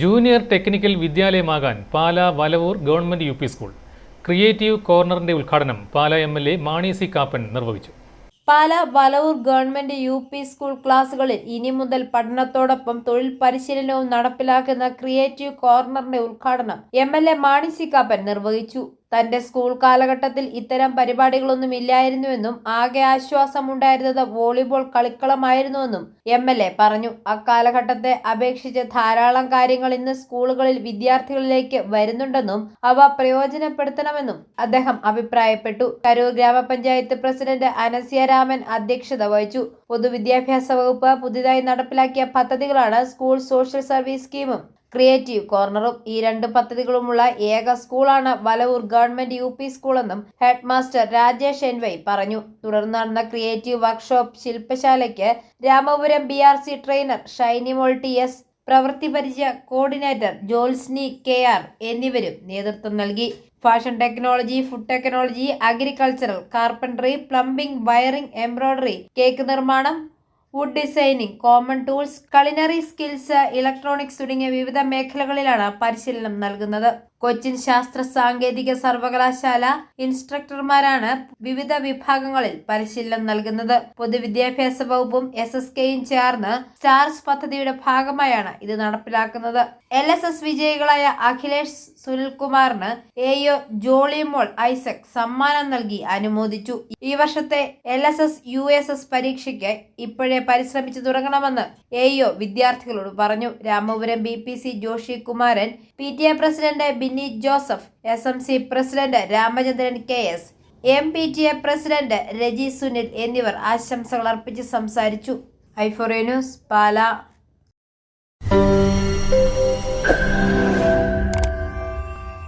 Junior technical വിദ്യാലയമാകാൻ Pala Valavoor government U P school. Creative കോർണറിന്റെ ഉദ്ഘാടനം Pala M L A Mani C Kappan നിർവഹിച്ചു. Pala Valavoor government U P school ക്ലാസുകളിൽ ഇനി മുതൽ പഠനത്തോടൊപ്പം തൊഴിൽ പരിശീലനവും നടപ്പിലാക്കുന്ന ക്രിയേറ്റീവ് കോർണറിന്റെ ഉദ്ഘാടനം M L A Mani C Kappan നിർവഹിച്ചു. തന്റെ സ്കൂൾ കാലഘട്ടത്തിൽ ഇത്തരം പരിപാടികളൊന്നും ഇല്ലായിരുന്നുവെന്നും ആകെ ആശ്വാസമുണ്ടായിരുന്നത് വോളിബോൾ കളിക്കളമായിരുന്നുവെന്നും എം എൽ എ പറഞ്ഞു. അക്കാലഘട്ടത്തെ അപേക്ഷിച്ച് ധാരാളം കാര്യങ്ങൾ ഇന്ന് സ്കൂളുകളിൽ വിദ്യാർത്ഥികളിലേക്ക് വരുന്നുണ്ടെന്നും അവ പ്രയോജനപ്പെടുത്തണമെന്നും അദ്ദേഹം അഭിപ്രായപ്പെട്ടു. കരൂർ ഗ്രാമപഞ്ചായത്ത് പ്രസിഡന്റ് അനസ്യ രാമൻ അധ്യക്ഷത വഹിച്ചു. പൊതുവിദ്യാഭ്യാസ വകുപ്പ് പുതിയതായി നടപ്പിലാക്കിയ പദ്ധതികളാണ് സ്കൂൾ സോഷ്യൽ സർവീസ് സ്കീമും. ക്രിയേറ്റീവ് കോർണറും ഈ രണ്ട് പദ്ധതികളുമുള്ള ഏക സ്കൂളാണ് വലവൂർ ഗവൺമെന്റ് യു പി സ്കൂളെന്നും ഹെഡ് മാസ്റ്റർ രാജേഷ് എൻവൈ പറഞ്ഞു. തുടർന്ന് നടന്ന ക്രിയേറ്റീവ് വർക്ക്ഷോപ്പ് ശില്പശാലയ്ക്ക് Ramapuram B R C trainer Shinimol T S പ്രവൃത്തി പരിചയ കോർഡിനേറ്റർ ജോൽസ്നി കെ ആർ എന്നിവരും നേതൃത്വം നൽകി. Fashion technology food technology agricultural carpentry plumbing wiring embroidery cake നിർമ്മാണം wood designing common tools culinary skills electronics തുടങ്ങിയ വിവിധ മേഖലകളിലാണ് പരിശീലനം നൽകുന്നത്. കൊച്ചിൻ ശാസ്ത്ര സാങ്കേതിക സർവകലാശാല ഇൻസ്ട്രക്ടർമാരാണ് വിവിധ വിഭാഗങ്ങളിൽ പരിശീലനം നൽകുന്നത്. പൊതുവിദ്യാഭ്യാസ വകുപ്പും എസ് എസ് കെയും ചേർന്ന് സ്റ്റാർസ് പദ്ധതിയുടെ ഭാഗമായാണ് ഇത് നടപ്പിലാക്കുന്നത്. എൽ എസ് എസ് വിജയികളായ അഖിലേഷ് സുനിൽകുമാറിന് എ ഒ ജോളിമോൾ ഐസക് സമ്മാനം നൽകി അനുമോദിച്ചു. ഈ വർഷത്തെ L S S U S S പരീക്ഷയ്ക്ക് ഇപ്പോഴേ പരിശ്രമിച്ചു തുടങ്ങണമെന്ന് എ ഒ വിദ്യാർത്ഥികളോട് പറഞ്ഞു. Ramapuram B P C Joshy Kumaran P T A president Binny Joseph S M C president Ramachandran K S M P T A president Reji Sunil എന്നിവർ ആശംസകൾ അർപ്പിച്ച് സംസാരിച്ചു. ഐഫോറിയ ന്യൂസ് പാല.